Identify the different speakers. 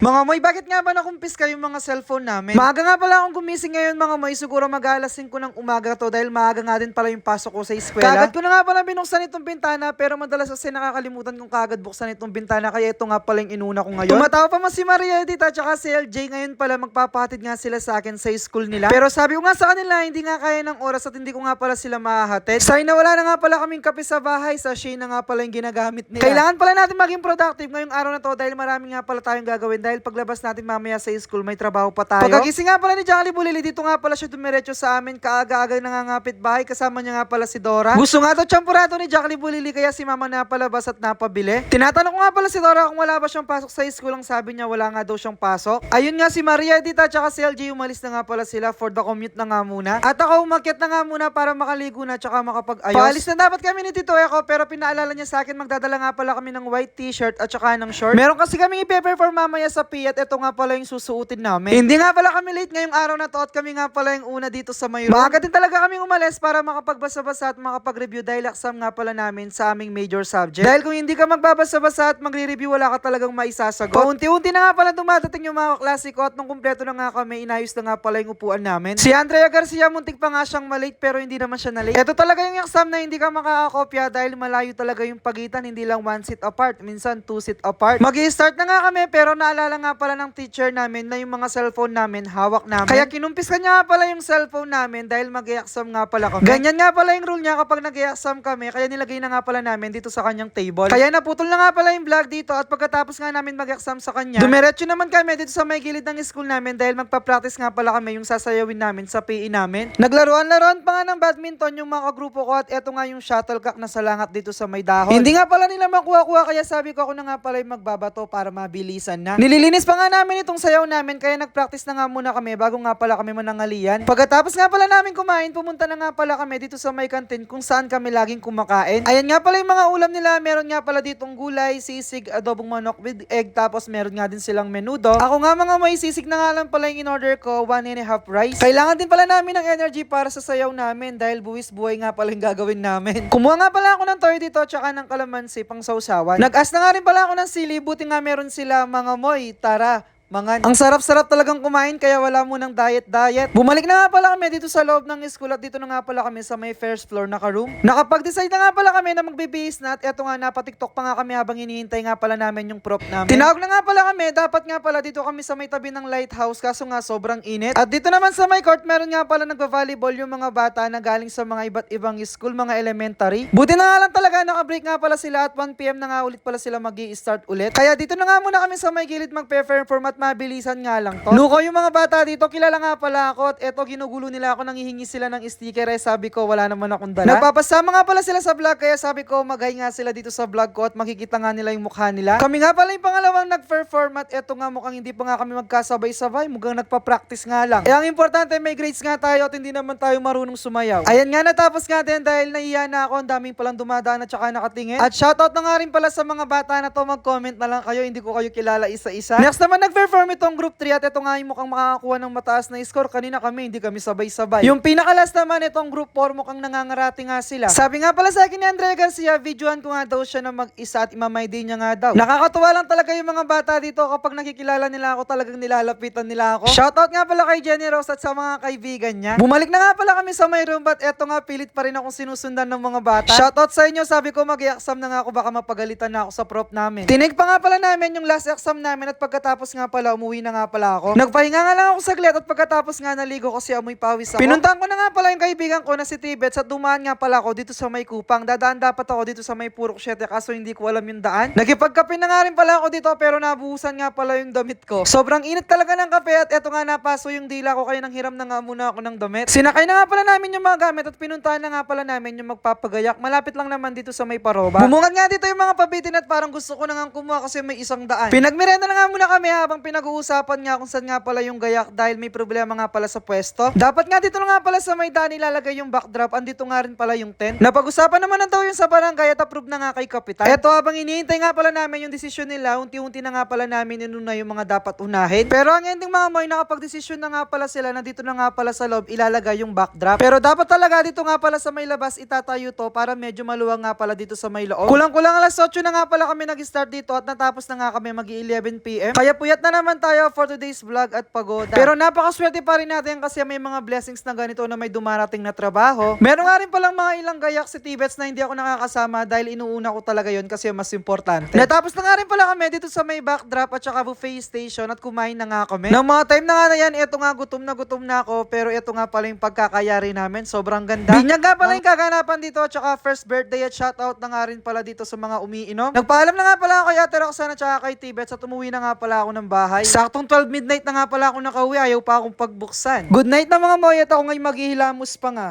Speaker 1: Mga moy, bakit nga ba nakumpis kayo mga cellphone namin? Maaga nga pala akong gumising ngayon mga moy, siguro mag-alas 5 ng umaga to dahil maaga nga din pala yung pasok ko sa eskwela. Kagad ko na nga pala binuksan itong bintana pero madalas kasi nakakalimutan kong kagad buksan itong bintana kaya ito nga pala yung inuna ko ngayon. Tumatawa pa mas si Maria Edith at saka si LJ ngayon pala magpapahatid nga sila sa akin sa school nila. Pero sabi ko nga sa kanila hindi nga kaya ng oras at hindi ko nga pala sila mahahatid. Say na wala na nga pala kaming kape sa bahay, sa na nga pala yung ginagamit nila. Kailangan pala natin maging productive ngayong araw na to dahil marami nga pala tayong gagawin dahil paglabas natin mamaya sa school may trabaho pa tayo. Pagkagising nga pala ni Jackie Bulili dito nga pala siya dumiretso sa amin kaaga-aga nangangapit bahay kasama niya nga pala si Dora. Gusto nga to champurado ni Jackie Bulili kaya si mama napalabas at napabili. Tinatanong ko nga pala si Dora kung wala ba siyang pasok sa school ang sabi niya wala nga daw siyang pasok. Ayun nga si Maria Edita at si LJ umalis na nga pala sila for the commute na nga muna. At ako umakyat na nga muna para makaligo na at makapag-ayos. Paalis na dapat kami ni Tito Eko pero pinaalala niya sa akin magdadala nga pala kami ng white t-shirt at saka ng short. Meron kasi kami ipe-perform mamaya sa Piat. Ito nga pala yung susuotin namin. Hindi nga pala kami late ngayong araw na to at kami nga pala yung una dito sa Mayroon. Maaga din talaga kami umalis para makapagbasa-basa at makapag-review dahil exam nga pala namin sa aming major subject. Dahil kung hindi ka magbabasa-basa at magre-review wala ka talagang maisasagot. Paunti-unti na nga pala dumadating yung mga klase ko at nung kumpleto na nga kami, inayos na nga pala yung upuan namin. Si Andrea Garcia, muntik pa nga siyang malate pero hindi naman siya na-late. Ito talaga yung exam na hindi ka makakakopya dahil malayo talaga yung pagitan, hindi lang one seat apart, minsan two seat apart. mag start na nga kami pero naalala nga pala ng teacher namin na yung mga cellphone namin hawak namin. Kaya kinumpis ka niya nga pala yung cellphone namin dahil mag-exam nga pala kami. Ganyan nga pala yung rule niya kapag nag-exam kami, kaya nilagay na nga pala namin dito sa kanyang table. Kaya naputol na nga pala yung vlog dito at pagkatapos nga namin mag-exam sa kanya, dumiretso naman kami dito sa may gilid ng school namin dahil magpa-practice nga pala kami yung sasayawin namin sa PE namin. Naglaruan-laruan pa nga ng badminton yung mga kagrupo ko at eto nga yung shuttlecock na salangat dito sa may dahon. Hindi nga pala nila makuha-kuha kaya sabi ko ako na nga pala yung magbabato para mabilisan na. Nililinis pa nga namin itong sayaw namin kaya nag-practice na nga muna kami bago nga pala kami manangalian. Pagkatapos nga pala namin kumain, pumunta na nga pala kami dito sa may kantin kung saan kami laging kumakain. Ayan nga pala yung mga ulam nila. Meron nga pala ditong gulay, sisig, adobong manok with egg. Tapos meron nga din silang menudo. Ako nga mga may sisig na nga lang pala yung in-order ko, one and a half rice. Kailangan din pala namin ng energy para sa sayaw namin dahil buwis buhay nga pala yung gagawin namin. Kumuha nga pala ako ng toy dito tsaka ng kalamansi pang sausawan. Nag-as na nga rin pala ako ng sili, buti nga meron sila mga moy. capacitará mga ang sarap-sarap talagang kumain kaya wala mo ng diet-diet. Bumalik na nga pala kami dito sa loob ng school at dito na nga pala kami sa may first floor na ka-room. Nakapag-decide na nga pala kami na magbibihis na at eto nga napatiktok pa nga kami habang hinihintay nga pala namin yung prop namin. Tinawag na nga pala kami, dapat nga pala dito kami sa may tabi ng lighthouse kaso nga sobrang init. At dito naman sa may court meron nga pala nagva-volleyball yung mga bata na galing sa mga iba't ibang school, mga elementary. Buti na nga lang talaga naka-break nga pala sila at 1pm na nga ulit pala sila mag start ulit. Kaya dito na nga muna kami sa may gilid mag-perform at mabilisan nga lang to. Luko yung mga bata dito, kilala nga pala ako at eto ginugulo nila ako nang hihingi sila ng sticker eh sabi ko wala naman akong dala. Nagpapasama nga pala sila sa vlog kaya sabi ko maghay nga sila dito sa vlog ko at makikita nga nila yung mukha nila. Kami nga pala yung pangalawang nag-perform at eto nga mukhang hindi pa nga kami magkasabay-sabay, mukhang nagpa-practice nga lang. Eh ang importante may grades nga tayo at hindi naman tayo marunong sumayaw. Ayan nga natapos nga din dahil nahiya na ako, ang daming palang dumadaan at saka nakatingin. At shoutout na nga rin pala sa mga bata na to, mag-comment na lang kayo, hindi ko kayo kilala isa-isa. Next naman nag-perform itong group 3 at ito nga yung mukhang makakakuha ng mataas na score. Kanina kami, hindi kami sabay-sabay. Yung pinakalas naman itong group 4 mukhang nangangarati nga sila. Sabi nga pala sa akin ni Andrea Garcia, videoan ko nga daw siya na mag-isa at imamay niya nga daw. Nakakatuwa lang talaga yung mga bata dito kapag nakikilala nila ako, talagang nilalapitan nila ako. Shoutout nga pala kay Jenny Rose at sa mga kaibigan niya. Bumalik na nga pala kami sa my room but eto nga pilit pa rin akong sinusundan ng mga bata. Shoutout sa inyo, sabi ko mag-exam na nga ako baka mapagalitan na ako sa prop namin. Tinig pa nga pala namin yung last exam namin at pagkatapos nga pala umuwi na nga pala ako. Nagpahinga nga lang ako saglit at pagkatapos nga naligo kasi amoy pawis ako. Pinuntahan ko na nga pala yung kaibigan ko na si Tibet at dumaan nga pala ako dito sa may kupang. Dadaan dapat ako dito sa may Purok 7 kaso hindi ko alam yung daan. Nagipagkape na nga rin pala ako dito pero nabuhusan nga pala yung damit ko. Sobrang init talaga ng kape at eto nga napaso yung dila ko kaya nang hiram na nga muna ako ng damit. Sinakay na nga pala namin yung mga gamit at pinuntahan na nga pala namin yung magpapagayak. Malapit lang naman dito sa may paroba. Bumungad nga dito yung mga pabitin at parang gusto ko na nga kumuha kasi may isang daan. Pinagmirenda na nga muna kami habang pinag-uusapan nga kung saan nga pala yung gayak dahil may problema nga pala sa pwesto. Dapat nga dito na nga pala sa may daan ilalagay yung backdrop. Andito nga rin pala yung tent. Napag-usapan naman na daw yung sa barangay at approve na nga kay Kapitan. Eto habang hinihintay nga pala namin yung desisyon nila, unti-unti na nga pala namin inuna yung mga dapat unahin. Pero ang ending mga moy, nakapag-desisyon na nga pala sila na dito na nga pala sa loob ilalagay yung backdrop. Pero dapat talaga dito nga pala sa may labas itatayo to para medyo maluwang nga pala dito sa may loob. Kulang-kulang alas 8 na nga pala kami nag-start dito at natapos na nga kami mag 11pm. Kaya puyat na naman tayo for today's vlog at pagoda. Pero napakaswerte pa rin natin kasi may mga blessings na ganito na may dumarating na trabaho. Meron nga rin palang mga ilang gayak si Tibets na hindi ako nakakasama dahil inuuna ko talaga yon kasi mas importante. Natapos na nga rin pala kami dito sa may backdrop at saka buffet station at kumain na nga kami. Nang mga time na nga na yan, eto nga gutom na gutom na ako pero eto nga pala yung pagkakayari namin. Sobrang ganda. Binyag nga pala yung kaganapan dito at saka first birthday at shoutout na nga rin pala dito sa mga umiinom. Nagpaalam na nga pala ako kay Ate Roxana at saka kay Tibets at umuwi na nga pala ako ng bahay. Saktong 12 midnight na nga pala ako nakauwi. Ayaw pa akong pagbuksan. Good night na mga moy ako ngayon maghihilamos pa nga.